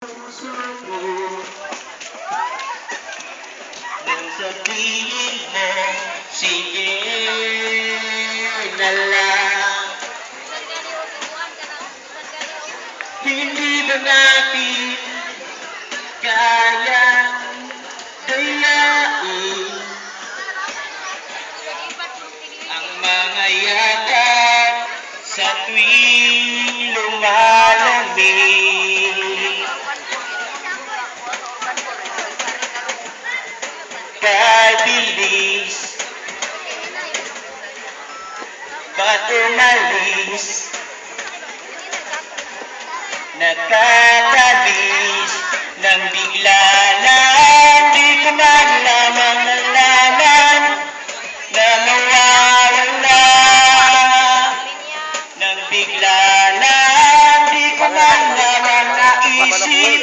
ko Nang sabihin mo, sige na lang Hindi na natin kayang dayain Ang mga yakap sa tuwing lumalamig Kabilis Ba't umalis Nakatalis Nang bigla lang Di ko man lamang nalaman Na nawawala. Nang bigla lang Di ko man lamang naisip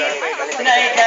Na idahan-dahan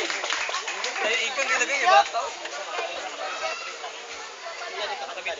Pero